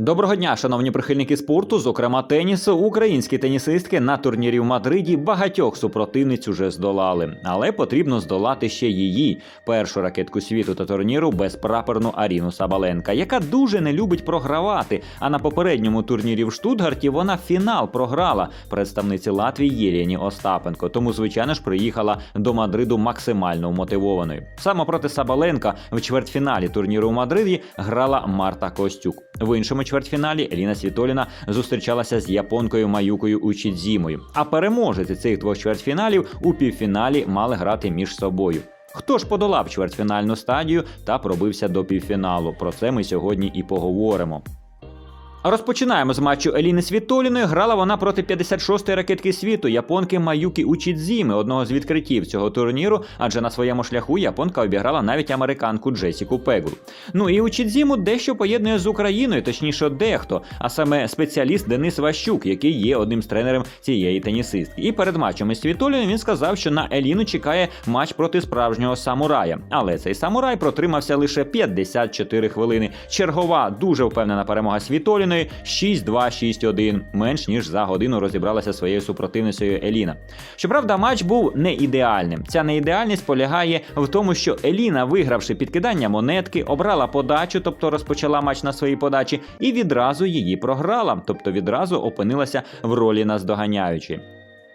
Доброго дня, шановні прихильники спорту, зокрема тенісу. Українські тенісистки на турнірі в Мадриді багатьох супротивниць уже здолали, але потрібно здолати ще її першу ракетку світу та турніру безпрапорну Аріну Сабаленка, яка дуже не любить програвати. А на попередньому турнірі в Штутгарті вона фінал програла представниці Латвії Єлені Остапенко. Тому, звичайно ж, приїхала до Мадриду максимально мотивованою. Саме проти Сабаленка в чвертьфіналі турніру у Мадриді грала Марта Костюк. В іншому чвертьфіналі Еліна Світоліна зустрічалася з японкою Маюкою Учідзімою. А переможеці цих двох чвертьфіналів у півфіналі мали грати між собою. Хто ж подолав чвертьфінальну стадію та пробився до півфіналу? Про це ми сьогодні і поговоримо. Розпочинаємо з матчу Еліни Світоліної. Грала вона проти 56-ї ракетки світу японки Маюкі Учідзіми, одного з відкриттів цього турніру, адже на своєму шляху японка обіграла навіть американку Джесіку Пегл. Ну і Учідзіму дещо поєднує з Україною, точніше, дехто, а саме спеціаліст Денис Ващук, який є одним з тренерів цієї тенісистки. І перед матчем із Світоліною він сказав, що на Еліну чекає матч проти справжнього самурая. Але цей самурай протримався лише 54 хвилини. Чергова дуже впевнена перемога Світоліної 6-2, 6-1. Менш ніж за годину розібралася своєю супротивницею Еліна. Щоправда, матч був не ідеальним. Ця неідеальність полягає в тому, що Еліна, вигравши підкидання монетки, обрала подачу, тобто розпочала матч на своїй подачі, і відразу її програла, тобто відразу опинилася в ролі наздоганяючої.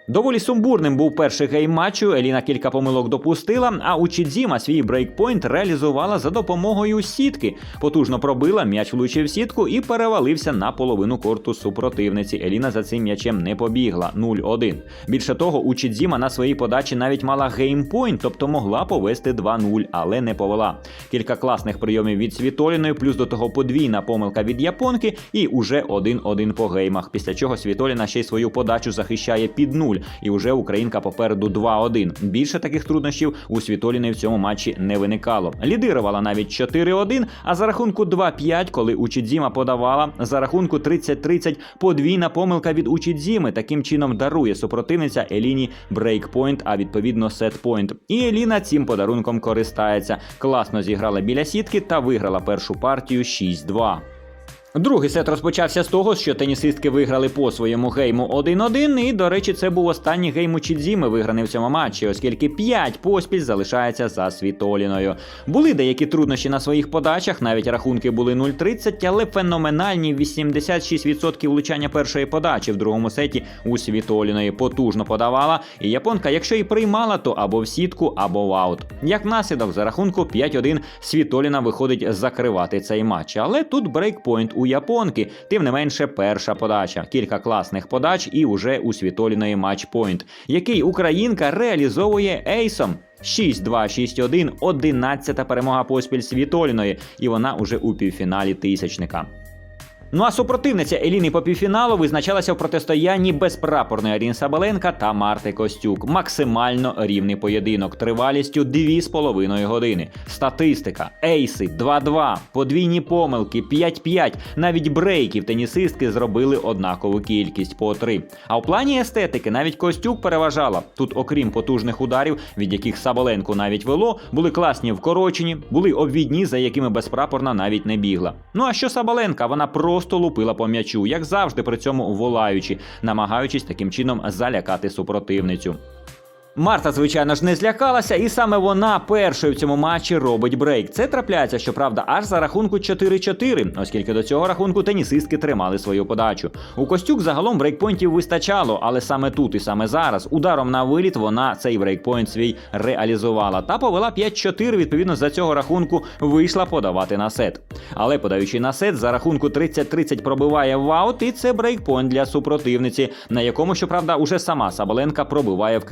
Доволі сумбурним був перший гейм матчу. Еліна кілька помилок допустила. А у Чідзіма свій брейкпойнт реалізувала за допомогою сітки. Потужно пробила, м'яч влучив сітку і перевалився на половину корту супротивниці. Еліна за цим м'ячем не побігла 0-1. Більше того, у Чідзіма на своїй подачі навіть мала геймпойнт, тобто могла повести 2-0, але не повела. Кілька класних прийомів від Світоліної, плюс до того подвійна помилка від японки, і уже 1-1 по геймах. Після чого Світоліна ще й свою подачу захищає під нуль і вже Українка попереду 2-1. Більше таких труднощів у Світоліної в цьому матчі не виникало. Лідирувала навіть 4-1, а за рахунку 2-5, коли Учідзіма подавала, за рахунку 30-30 подвійна помилка від Учідзіми. Таким чином дарує супротивниця Еліні брейкпойнт, а відповідно сетпойнт. І Еліна цим подарунком користається. Класно зіграла біля сітки та виграла першу партію 6-2. Другий сет розпочався з того, що тенісистки виграли по своєму гейму 1-1, і, до речі, це був останній гейм у Чідзіми, виграний в цьому матчі, оскільки 5 поспіль залишається за Світоліною. Були деякі труднощі на своїх подачах, навіть рахунки були 0-30, але феноменальні 86% влучання першої подачі в другому сеті у Світоліної потужно подавала. І японка, якщо і приймала, то або в сітку, або в аут. Як наслідок, за рахунку 5-1 Світоліна виходить закривати цей матч. Але тут брейкпойнт у японки. Тим не менше, перша подача. Кілька класних подач і уже у Світоліної матчпойнт, який українка реалізовує ейсом. 6-2-6-1, 11 перемога поспіль Світоліної, і вона уже у півфіналі тисячника. Ну а супротивниця Еліни по півфіналу визначалася в протистоянні безпрапорної Арін Сабаленка та Марти Костюк. Максимально рівний поєдинок тривалістю 2,5 години. Статистика, ейси 2-2, подвійні помилки 5-5. Навіть брейків тенісистки зробили однакову кількість по 3. А в плані естетики навіть Костюк переважала. Тут, окрім потужних ударів, від яких Сабаленко навіть вело, були класні вкорочені, були обвідні, за якими безпрапорна навіть не бігла. Ну а що Сабаленка? Вона просто лупила по м'ячу, як завжди, при цьому волаючи, намагаючись таким чином залякати супротивницю. Марта, звичайно ж, не злякалася, і саме вона першою в цьому матчі робить брейк. Це трапляється, щоправда, аж за рахунку 4-4, оскільки до цього рахунку тенісистки тримали свою подачу. У Костюк загалом брейкпойнтів вистачало, але саме тут і саме зараз ударом на виліт вона цей брейкпойнт свій реалізувала та повела 5-4, Відповідно, за цього рахунку вийшла подавати на сет. Але подаючи на сет, за рахунку 30-30 пробиває в аут, і це брейкпойнт для супротивниці, на якому, щоправда, уже сама Сабаленка пробиває в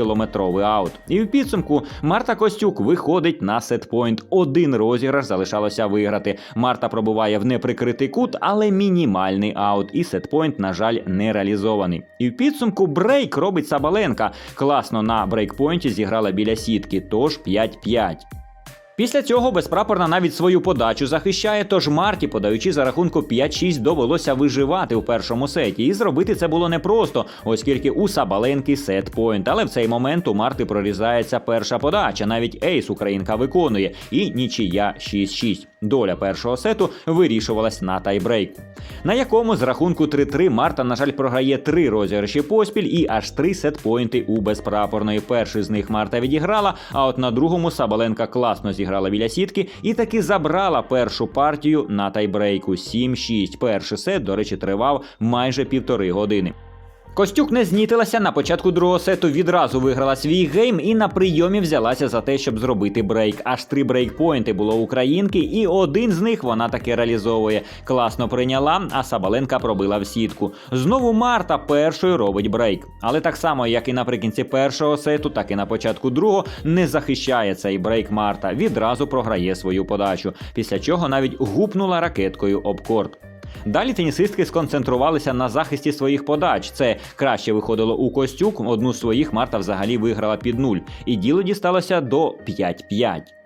кілометровий аут. І в підсумку Марта Костюк виходить на сетпойнт. Один розіграш залишалося виграти. Марта пробуває в неприкритий кут, але мінімальний аут. І сетпойнт, на жаль, не реалізований. І в підсумку брейк робить Сабаленка. Класно на брейкпойнті зіграла біля сітки, тож 5-5. Після цього безпрапорна навіть свою подачу захищає, тож Марті, подаючи за рахунку 5-6, довелося виживати у першому сеті. І зробити це було непросто, оскільки у Сабаленки сет-пойнт. Але в цей момент у Марти прорізається перша подача. Навіть ейс Українка виконує. І нічия 6-6. Доля першого сету вирішувалась на тайбрейку, на якому з рахунку 3-3 Марта, на жаль, програє три розіграші поспіль і аж три сетпойнти у безпрапорної. Перший з них Марта відіграла, а от на другому Сабаленка класно зіграла біля сітки і таки забрала першу партію на тайбрейку 7-6. Перший сет, до речі, тривав майже півтори години. Костюк не знітилася на початку другого сету. Відразу виграла свій гейм і на прийомі взялася за те, щоб зробити брейк. Аж три брейкпойнти було українки, і один з них вона таки реалізовує. Класно прийняла, а Сабаленка пробила в сітку. Знову Марта першою робить брейк. Але так само, як і наприкінці першого сету, так і на початку другого не захищає цей брейк Марта. Відразу програє свою подачу. Після чого навіть гупнула ракеткою об корт. Далі тенісистки сконцентрувалися на захисті своїх подач. Це краще виходило у Костюк. Одну з своїх Марта взагалі виграла під нуль, і діло дісталося до 5-5.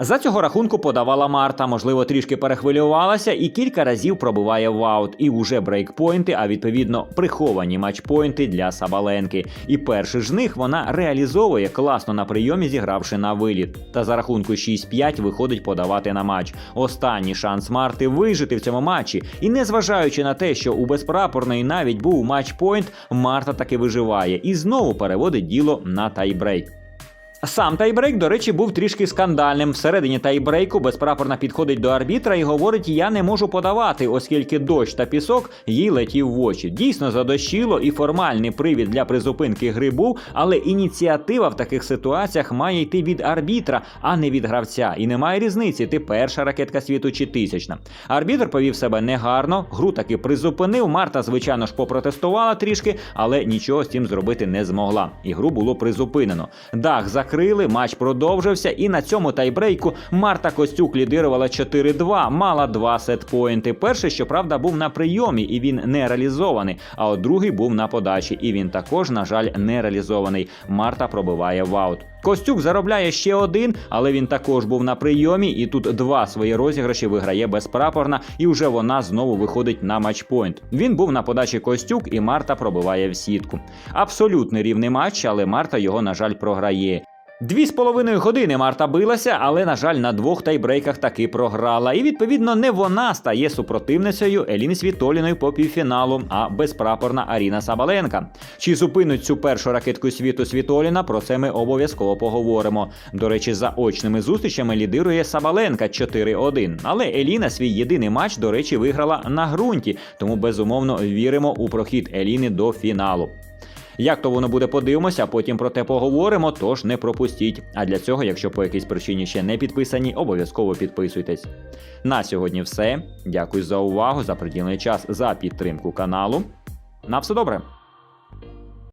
За цього рахунку подавала Марта, можливо, трішки перехвилювалася і кілька разів пробиває в аут. І уже брейкпойнти, а відповідно приховані матчпойнти для Сабаленки. І перший з них вона реалізовує класно на прийомі, зігравши на виліт. Та за рахунку 6-5 виходить подавати на матч. Останній шанс Марти вижити в цьому матчі. І незважаючи на те, що у безпрапорної навіть був матчпойнт, Марта таки виживає і знову переводить діло на тайбрейк. Сам тайбрейк, до речі, був трішки скандальним. Всередині тайбрейку безпрапорна підходить до арбітра і говорить: я не можу подавати, оскільки дощ та пісок їй летів в очі. Дійсно задощило і формальний привід для призупинки гри був, але ініціатива в таких ситуаціях має йти від арбітра, а не від гравця. І немає різниці, ти перша ракетка світу чи тисячна. Арбітр повів себе негарно, гру таки призупинив. Марта, звичайно ж, попротестувала трішки, але нічого з цим зробити не змогла. І гру було призупинено. Дах закрили, матч продовжився, і на цьому тайбрейку Марта Костюк лідирувала 4-2, мала два сетпоінти. Перший, щоправда, був на прийомі, і він не реалізований. А от другий був на подачі, і він також, на жаль, не реалізований. Марта пробиває в аут. Костюк заробляє ще один, але він також був на прийомі, і тут два свої розіграші виграє безпрапорна, і вже вона знову виходить на матчпойнт. Він був на подачі Костюк, і Марта пробиває в сітку. Абсолютно рівний матч, але Марта його, на жаль, програє. Дві з половиною години Марта билася, але, на жаль, на двох тайбрейках таки програла. І відповідно не вона стає супротивницею Еліни Світоліної по півфіналу, а безпрапорна Аріна Сабаленка. Чи зупинить цю першу ракетку світу Світоліна? Про це ми обов'язково поговоримо. До речі, за очними зустрічами лідирує Сабаленка 4-1. Але Еліна свій єдиний матч, до речі, виграла на ґрунті, тому безумовно віримо у прохід Еліни до фіналу. Як то воно буде, подивимося, а потім про те поговоримо, тож не пропустіть. А для цього, якщо по якійсь причині ще не підписані, обов'язково підписуйтесь. На сьогодні все. Дякую за увагу, за приділений час, за підтримку каналу. На все добре!